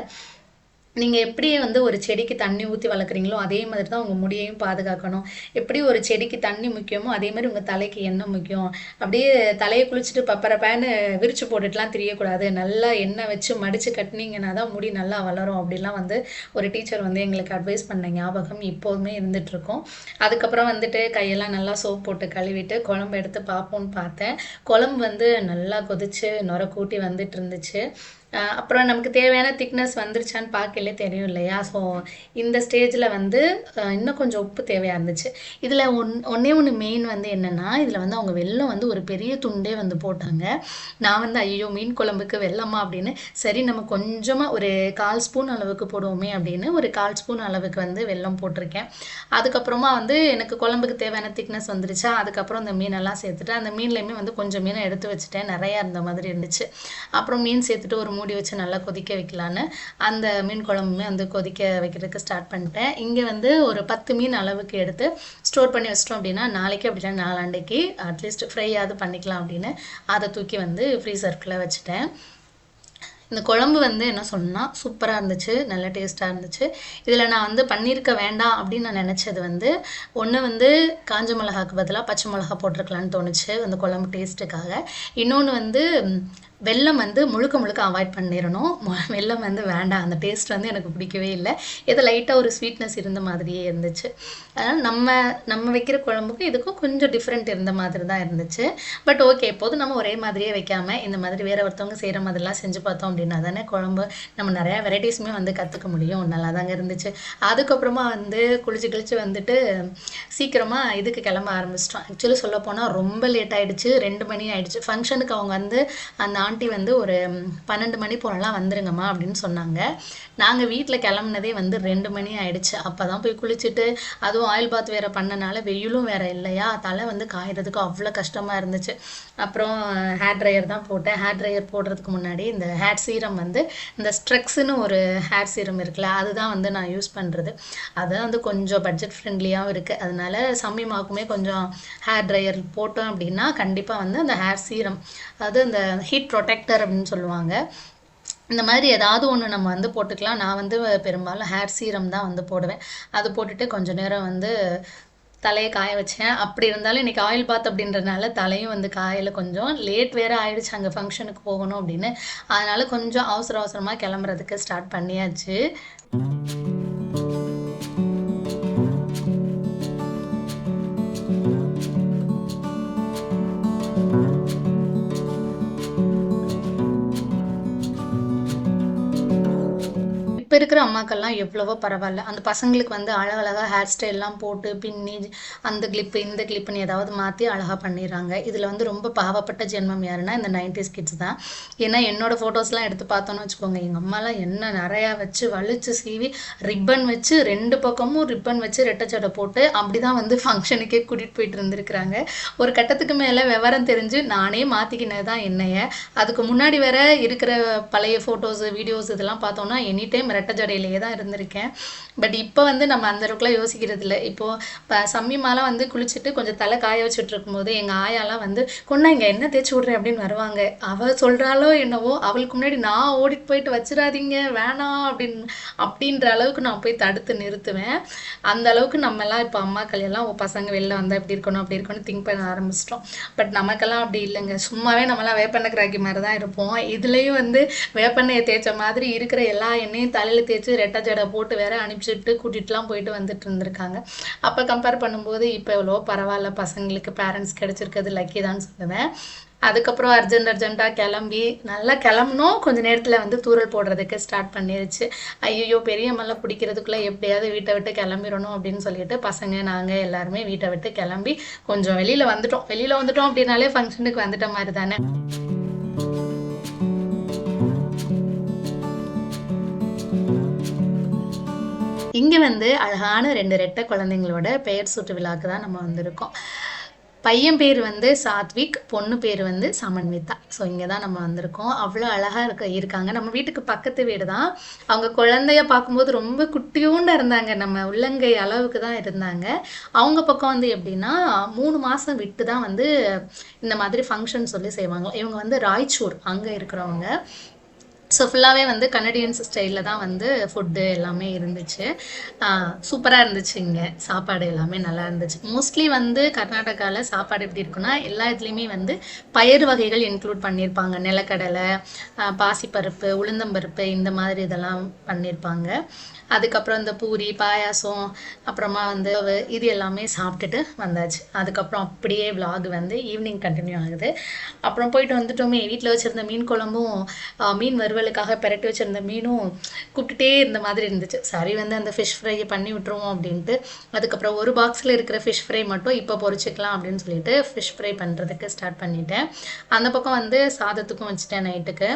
Speaker 1: நீங்கள் எப்படி வந்து ஒரு செடிக்கு தண்ணி ஊற்றி வளர்க்குறீங்களோ அதே மாதிரி தான் உங்கள் முடியையும் பாதுகாக்கணும். எப்படி ஒரு செடிக்கு தண்ணி முக்கியமோ அதே மாதிரி உங்கள் தலைக்கு எண்ணெய் முக்கியம். அப்படியே தலையை குளிச்சுட்டு பப்பர பேனு விரிச்சு போட்டுட்டுலாம் தெரியக்கூடாது. நல்லா எண்ணெய் வச்சு மடித்து கட்டினீங்கன்னா தான் முடி நல்லா வளரும். அப்படிலாம் வந்து ஒரு டீச்சர் வந்து எங்களுக்கு அட்வைஸ் பண்ண ஞாபகம் இப்போதுமே இருந்துகிட்ருக்கோம் அதுக்கப்புறம் வந்துட்டு கையெல்லாம் நல்லா சோப் போட்டு கழுவிட்டு குழம்பு எடுத்து பார்ப்போம்னு பார்த்தேன். குழம்பு வந்து நல்லா கொதிச்சு நுர கூட்டி வந்துட்டு இருந்துச்சு அப்புறம் நமக்கு தேவையான திக்னஸ் வந்துருச்சான்னு பார்க்கலே தெரியும் இல்லையா? ஸோ இந்த ஸ்டேஜில் வந்து இன்னும் கொஞ்சம் உப்பு தேவையாக இருந்துச்சு. இதில் ஒன் ஒன்றே ஒன்று மெயின் வந்து என்னென்னா இதில் வந்து அவங்க வெள்ளம் வந்து ஒரு பெரிய துண்டே வந்து போட்டாங்க. நான் வந்து ஐயோ மீன் குழம்புக்கு வெள்ளமா அப்படின்னு சரி நம்ம கொஞ்சமாக ஒரு கால் ஸ்பூன் அளவுக்கு போடுவோமே அப்படின்னு ஒரு கால் ஸ்பூன் அளவுக்கு வந்து வெல்லம் போட்டிருக்கேன். அதுக்கப்புறமா வந்து எனக்கு குழம்புக்கு தேவையான திக்னஸ் வந்துருச்சா? அதுக்கப்புறம் அந்த மீனெல்லாம் சேர்த்துட்டு அந்த மீன்லேயுமே வந்து கொஞ்சம் மீனை எடுத்து வச்சுட்டேன். நிறையா இருந்த மாதிரி இருந்துச்சு. அப்புறம் மீன் சேர்த்துட்டு ஒரு மூடி வச்சு நல்லா கொதிக்க வைக்கலான்னு அந்த மீன் குழம்புமே வந்து கொதிக்க வைக்கிறதுக்கு ஸ்டார்ட் பண்ணிட்டேன். இங்கே வந்து ஒரு பத்து மீன் அளவுக்கு எடுத்து ஸ்டோர் பண்ணி வச்சிட்டோம் அப்படின்னா நாளைக்கு அப்படின்னா நாலாண்டைக்கு அட்லீஸ்ட் ஃப்ரையாவது பண்ணிக்கலாம் அப்படின்னு அதை தூக்கி வந்து ஃப்ரீசருக்குள்ளே வச்சுட்டேன். இந்த குழம்பு வந்து என்ன சொன்னால் சூப்பராக இருந்துச்சு நல்ல டேஸ்ட்டாக இருந்துச்சு. இதில் நான் வந்து பண்ணியிருக்க வேண்டாம் அப்படின்னு நான் நினச்சது வந்து ஒன்று வந்து காஞ்ச மிளகாக்கு பதிலாக பச்சை மிளகா போட்டிருக்கலான்னு தோணுச்சு அந்த குழம்பு டேஸ்ட்டுக்காக இன்னொன்று வந்து வெள்ளம் வெல்லம் வந்து முழுக்க முழுக்க அவாய்ட் பண்ணிடணும். வெள்ளம் வெல்லம் வந்து வேண்டாம். அந்த டேஸ்ட் வந்து எனக்கு பிடிக்கவே இல்லை. இது லைட்டாக ஒரு ஸ்வீட்னஸ் இருந்த மாதிரியே இருந்துச்சு. அதனால் நம்ம நம்ம வைக்கிற குழம்புக்கு இதுக்கும் கொஞ்சம் டிஃப்ரெண்ட் இருந்த மாதிரி தான் இருந்துச்சு. பட் ஓகே எப்போதும் நம்ம ஒரே மாதிரியே வைக்காமல் இந்த மாதிரி வேறு ஒருத்தவங்க செய்கிற மாதிரிலாம் செஞ்சு பார்த்தோம் அப்படின்னா தானே குழம்பு நம்ம நிறையா வெரைட்டிஸுமே வந்து கற்றுக்க முடியும். நல்லா தாங்க இருந்துச்சு. அதுக்கப்புறமா வந்து குளிச்சு கிழிச்சு வந்துட்டு சீக்கிரமாக இதுக்கு கிளம்ப ஆரம்பிச்சிட்டோம். ஆக்சுவலி சொல்ல போனால் ரொம்ப லேட் ஆகிடுச்சு ரெண்டு மணி ஆகிடுச்சு ஃபங்க்ஷனுக்கு அவங்க வந்து அந்த ஆண்டி வந்து ஒரு பன்னெண்டு மணி போலலாம் வந்துருங்கம்மா அப்படின்னு சொன்னாங்க. நாங்கள் வீட்டில் கிளம்புனதே வந்து ரெண்டு மணி ஆயிடுச்சு. அப்போ தான் போய் குளிச்சுட்டு அதுவும் ஆயில் பாத் வேறு பண்ணனால வெயிலும் வேறு இல்லையா? தலை வந்து காயறதுக்கு அவ்வளோ கஷ்டமாக இருந்துச்சு. அப்புறம் ஹேர் ட்ரையர் தான் போட்டேன். ஹேர் ட்ரையர் போடுறதுக்கு முன்னாடி இந்த ஹேர் சீரம் வந்து இந்த ஸ்ட்ரெக்ஸ்னு ஒரு ஹேர் சீரம் இருக்குல்ல அதுதான் வந்து நான் யூஸ் பண்ணுறது அதுதான் வந்து கொஞ்சம் பட்ஜெட் ஃப்ரெண்ட்லியாகவும் இருக்குது அதனால சம்மிமாக்குமே கொஞ்சம் ஹேர் ட்ரையர் போட்டோம் அப்படின்னா கண்டிப்பாக வந்து அந்த ஹேர் சீரம் அதாவது அந்த ஹீட் ப்ரொடெக்டர் அப்படின்னு சொல்லுவாங்க. இந்த மாதிரி ஏதாவது ஒன்று நம்ம வந்து போட்டுக்கலாம். நான் வந்து பெரும்பாலும் ஹேர் சீரம் தான் வந்து போடுவேன். அது போட்டுட்டு கொஞ்சம் நேரம் வந்து தலையை காய வச்சேன். அப்படி இருந்தாலும் இன்றைக்கி ஆயில் பாத் அப்படின்றனால தலையும் வந்து காயல கொஞ்சம். லேட் வேறு ஆயிடுச்சு. அங்கே ஃபங்க்ஷனுக்கு போகணும் அப்படின்னு. அதனால் கொஞ்சம் அவசர அவசரமாக கிளம்புறதுக்கு ஸ்டார்ட் பண்ணியாச்சு. இருக்கிற அம்மாக்கள்லாம் எவ்வளவோ பரவாயில்ல. அந்த பசங்களுக்கு வந்து அழகழகாக ஹேர் ஸ்டைல்லாம் போட்டு பின்னி அந்த கிளிப்பு இந்த கிளிப்புன்னு ஏதாவது மாற்றி அழகாக பண்ணிடுறாங்க. இதில் வந்து ரொம்ப பாவப்பட்ட ஜென்மம் யாருன்னா இந்த நைன்டிஸ் கிட்ஸ் தான். ஏன்னா என்னோடய ஃபோட்டோஸ்லாம் எடுத்து பார்த்தோன்னு வச்சுக்கோங்க எங்கள் அம்மாலாம் என்ன நிறையா வச்சு வலிச்சு சீவி ரிப்பன் வச்சு ரெண்டு பக்கமும் ரிப்பன் வச்சு ரெட்டச்சடை போட்டு அப்படி தான் வந்து ஃபங்க்ஷனுக்கே கூட்டிகிட்டு போயிட்டு இருந்திருக்கிறாங்க. ஒரு கட்டத்துக்கு மேலே விவரம் தெரிஞ்சு நானே மாற்றிக்கினது தான் என்னைய. அதுக்கு முன்னாடி வேற இருக்கிற பழைய ஃபோட்டோஸ் வீடியோஸ் இதெல்லாம் பார்த்தோன்னா எனி டைம் ரெட்டை ஜடையிலேயே தான் இருந்திருக்கேன். பட் இப்போ வந்து நம்ம அந்த அளவுக்குலாம் யோசிக்கிறது இல்லை இப்போ இப்போ சம்மிமாலாம் வந்து குளிச்சுட்டு கொஞ்சம் தலை காய வச்சுட்டு இருக்கும்போது எங்கள் ஆயாலாம் வந்து கொண்டா இங்கே என்ன தேய்ச்சி விட்றேன்? அப்படின்னு வருவாங்க. அவள் சொல்கிறாளோ என்னவோ அவளுக்கு முன்னாடி நான் ஓடிட்டு போயிட்டு வச்சிடாதீங்க வேணாம் அப்படின்னு அப்படின்ற அளவுக்கு நான் போய் தடுத்து நிறுத்துவேன். அந்த அளவுக்கு நம்மலாம் இப்போ அம்மாக்கள் எல்லாம் பசங்க வெளில வந்தால் இப்படி இருக்கணும் அப்படி இருக்கணும் திங்க் பண்ண ஆரம்பிச்சிட்டோம். பட் நமக்கெல்லாம் அப்படி இல்லைங்க. சும்மாவே நம்மலாம் வேப்பெண்ணெய் கிராக்கி மாதிரி தான் இருப்போம். இதுலேயும் வந்து வேப்பெண்ணெயை தேய்ச்ச மாதிரி இருக்கிற எல்லா எண்ணெயும் தலையில் தேய்ச்சி ரெட்டை ஜடை போட்டு வேற அனுப்பிச்சிட்டு கூட்டிகிட்டுலாம் போயிட்டு வந்துட்டு இருந்திருக்காங்க. அப்போ கம்பேர் பண்ணும்போது இப்போ எவ்வளோ பரவாயில்ல பசங்களுக்கு பேரண்ட்ஸ் கிடச்சிருக்கிறது லக்கி தான் சொல்லுவேன். அதுக்கப்புறம் அர்ஜென்ட் அர்ஜென்ட்டாக கிளம்பி நல்லா கிளம்புனோம் கொஞ்சம் நேரத்தில் வந்து தூரல் போடுறதுக்கு ஸ்டார்ட் பண்ணிருச்சு. ஐயோ பெரிய மலை பிடிக்கிறதுக்குள்ளே எப்படியாவது வீட்டை விட்டு கிளம்பிடணும் அப்படின்னு சொல்லிட்டு பசங்க நாங்கள் எல்லாருமே வீட்டை விட்டு கிளம்பி கொஞ்சம் வெளியில் வந்துட்டோம். வெளியில் வந்துட்டோம் அப்படின்னாலே ஃபங்க்ஷனுக்கு வந்துட்ட மாதிரி தானே? இங்கே வந்து அழகான ரெண்டு ரெட்டை குழந்தைங்களோட பெயர் சூட்டு விழாக்கு தான் நம்ம வந்திருக்கோம். பையன் பேர் வந்து சாத்விக் பொண்ணு பேர் வந்து சமன்விதா. ஸோ இங்கே தான் நம்ம வந்திருக்கோம். அவ்வளோ அழகாக இருக்க இருக்காங்க. நம்ம வீட்டுக்கு பக்கத்து வீடு தான் அவங்க குழந்தைய பார்க்கும்போது ரொம்ப குட்டியூண்டா இருந்தாங்க. நம்ம உள்ளங்கை அளவுக்கு தான் இருந்தாங்க. அவங்க பக்கம் வந்து எப்படின்னா மூணு மாதம் விட்டு தான் வந்து இந்த மாதிரி ஃபங்க்ஷன் சொல்லி செய்வாங்க. இவங்க வந்து ராய்ச்சூர் அங்கே இருக்கிறவங்க. ஸோ ஃபுல்லாகவே வந்து கனடியன்ஸ் ஸ்டைலில் தான் வந்து ஃபுட்டு எல்லாமே இருந்துச்சு. சூப்பராக இருந்துச்சு இங்கே. சாப்பாடு எல்லாமே நல்லா இருந்துச்சு. மோஸ்ட்லி வந்து கர்நாடகாவில் சாப்பாடு எப்படி இருக்குன்னா எல்லா இதுலேயுமே வந்து பயிர் வகைகள் இன்க்ளூட் பண்ணியிருப்பாங்க நிலக்கடலை பாசிப்பருப்பு உளுந்தம்பருப்பு இந்த மாதிரி இதெல்லாம் பண்ணியிருப்பாங்க அதுக்கப்புறம் இந்த பூரி பாயாசம் அப்புறமா வந்து இது எல்லாமே சாப்பிட்டுட்டு வந்தாச்சு. அதுக்கப்புறம் அப்படியே விலாக் வந்து ஈவினிங் கண்டினியூ ஆகுது. அப்புறம் போயிட்டு வந்துட்டோமே. வீட்டில் வச்சுருந்த மீன் குழம்பும் மீன் வறுவலுக்காக பெரட்டி வச்சுருந்த மீனும் கூப்பிட்டுட்டே இருந்த மாதிரி இருந்துச்சு. சரி வந்து அந்த ஃபிஷ் ஃப்ரை பண்ணி விட்டுருவோம் அப்படின்ட்டு அதுக்கப்புறம் ஒரு பாக்ஸில் இருக்கிற ஃபிஷ் ஃப்ரை மட்டும் இப்போ பொறிச்சிக்கலாம் அப்படின்னு சொல்லிட்டு ஃபிஷ் ஃப்ரை பண்ணுறதுக்கு ஸ்டார்ட் பண்ணிட்டேன். அந்த பக்கம் வந்து சாதத்துக்கும் வச்சுட்டேன் நைட்டுக்கு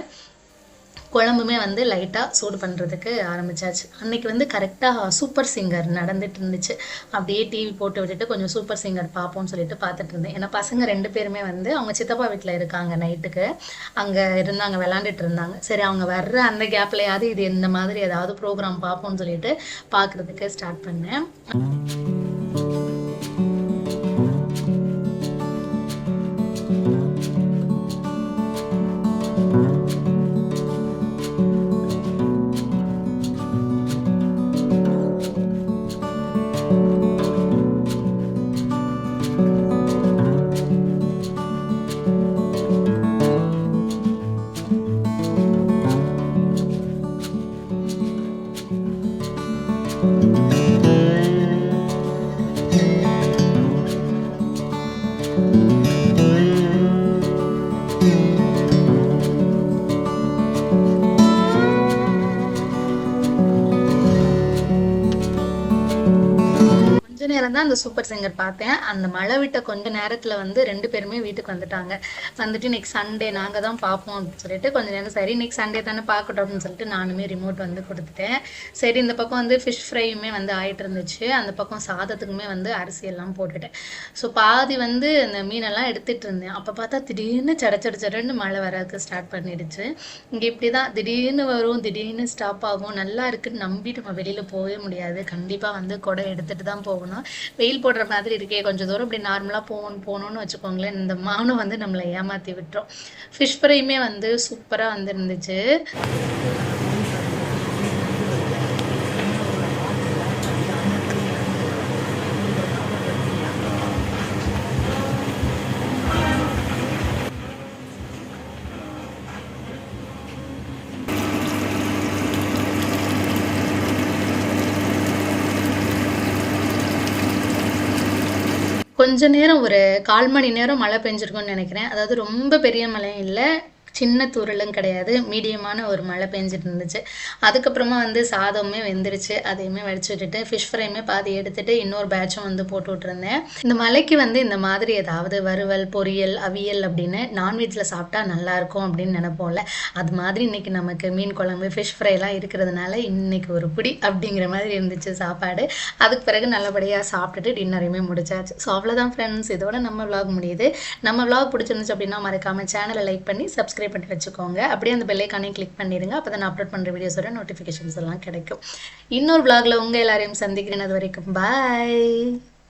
Speaker 1: குழம்புமே வந்து லைட்டாக சூடு பண்ணுறதுக்கு ஆரம்பிச்சாச்சு. அன்னைக்கு வந்து கரெக்டாக சூப்பர் சிங்கர் நடந்துட்டு இருந்துச்சு. அப்படியே டிவி போட்டு விட்டுட்டு கொஞ்சம் சூப்பர் சிங்கர் பார்ப்போம்னு சொல்லிட்டு பார்த்துட்டு இருந்தேன். ஏன்னா பசங்க ரெண்டு பேருமே வந்து அவங்க சித்தப்பா வீட்டில் இருக்காங்க நைட்டுக்கு அங்கே இருந்தாங்க விளாண்டுட்டு இருந்தாங்க. சரி அவங்க வர்ற அந்த கேப்லையாவது இது இந்த மாதிரி ஏதாவது ப்ரோக்ராம் பார்ப்போம்னு சொல்லிட்டு பார்க்குறதுக்கு ஸ்டார்ட் பண்ணேன். தான் அந்த சூப்பர் சிங்கர் பார்த்தேன். அந்த மழை விட்ட கொஞ்ச நேரத்தில் வந்து ரெண்டு பேருமே வீட்டுக்கு வந்துட்டாங்க. வந்துட்டு இன்னைக்கு சண்டே நாங்கள் தான் பார்ப்போம் அப்படின்னு சொல்லிட்டு கொஞ்ச நேரம் சரி இன்னைக்கு சண்டே தானே பார்க்கட்டும் அப்படின்னு சொல்லிட்டு நானுமே ரிமோட் வந்து கொடுத்துட்டேன். சரி இந்த பக்கம் வந்து ஃபிஷ் ஃப்ரையுமே வந்து ஆயிட்டு இருந்துச்சு. அந்த பக்கம் சாதத்துக்குமே வந்து அரிசி எல்லாம் போட்டுட்டேன். ஸோ பாதி வந்து இந்த மீனெல்லாம் எடுத்துட்டு இருந்தேன். அப்போ பார்த்தா திடீர்னு சட சட சடன்னு மழை வரதுக்கு ஸ்டார்ட் பண்ணிடுச்சு. இங்கே இப்படி தான் திடீர்னு வரும் திடீர்னு ஸ்டாப் ஆகும். நல்லா இருக்குன்னு நம்பி நம்ம வெளியில் போகவே முடியாது. கண்டிப்பாக வந்து கொடை எடுத்துட்டு தான் போகணும். வெயில் போடுற மாதிரி இருக்கே கொஞ்சம் தூரம் இப்படி நார்மலாக போகணும் போகணும்னு வச்சுக்கோங்களேன் இந்த மானம் வந்து நம்மளை ஏமாற்றி விட்டுரும். ஃபிஷ் ஃப்ரையுமே வந்து சூப்பராக வந்துருந்துச்சு. கொஞ்ச நேரம் ஒரு கால் மணி நேரம் மழை பெஞ்சிருக்கும்னு நினைக்கிறேன். அதாவது ரொம்ப பெரிய மழையும் இல்லை. சின்ன தூரலும் கிடையாது. மீடியமான ஒரு மழை பெஞ்சிட்டு இருந்துச்சு அதுக்கப்புறமா வந்து சாதமே வெந்துருச்சு. அதையுமே வடிச்சு விட்டுட்டு ஃபிஷ் ஃப்ரையுமே பாதி எடுத்துட்டு இன்னொரு பேட்சும் வந்து போட்டு விட்டுருந்தேன். இந்த மலைக்கு வந்து இந்த மாதிரி ஏதாவது வறுவல் பொரியல் அவியல் அப்படின்னு நான்வெஜ்ல சாப்பிட்டா நல்லா இருக்கும் அப்படின்னு நினைப்போம்ல. அது மாதிரி இன்னைக்கு நமக்கு மீன் குழம்பு ஃபிஷ் ஃப்ரைலாம் இருக்கிறதுனால இன்னைக்கு ஒரு பிடி அப்படிங்கிற மாதிரி இருந்துச்சு சாப்பாடு. அதுக்கு பிறகு நல்லபடியாக சாப்பிட்டுட்டு டின்னரையுமே முடிச்சாச்சு. ஸோ அவ்வளோதான் ஃப்ரெண்ட்ஸ் இதோட நம்ம விளாக் முடியுது. நம்ம விளாக் பிடிச்சிருந்துச்சு அப்படின்னா மறக்காம சேனலை லைக் பண்ணி சப்ஸ்கிரைப் பண்ணி வச்சுக்கோங்க. அப்படியே அந்த பெல்லைக்கானே கிளிக் பண்ணிடுங்க. அப்போ தான் அப்லோட் பண்ணுற வீடியோஸோட நோட்டிஃபிகேஷன்ஸ் எல்லாம் கிடைக்கும். இன்னொரு vlogல உங்கள் எல்லாரையும் சந்திக்கிறேன். அது வரைக்கும் பாய்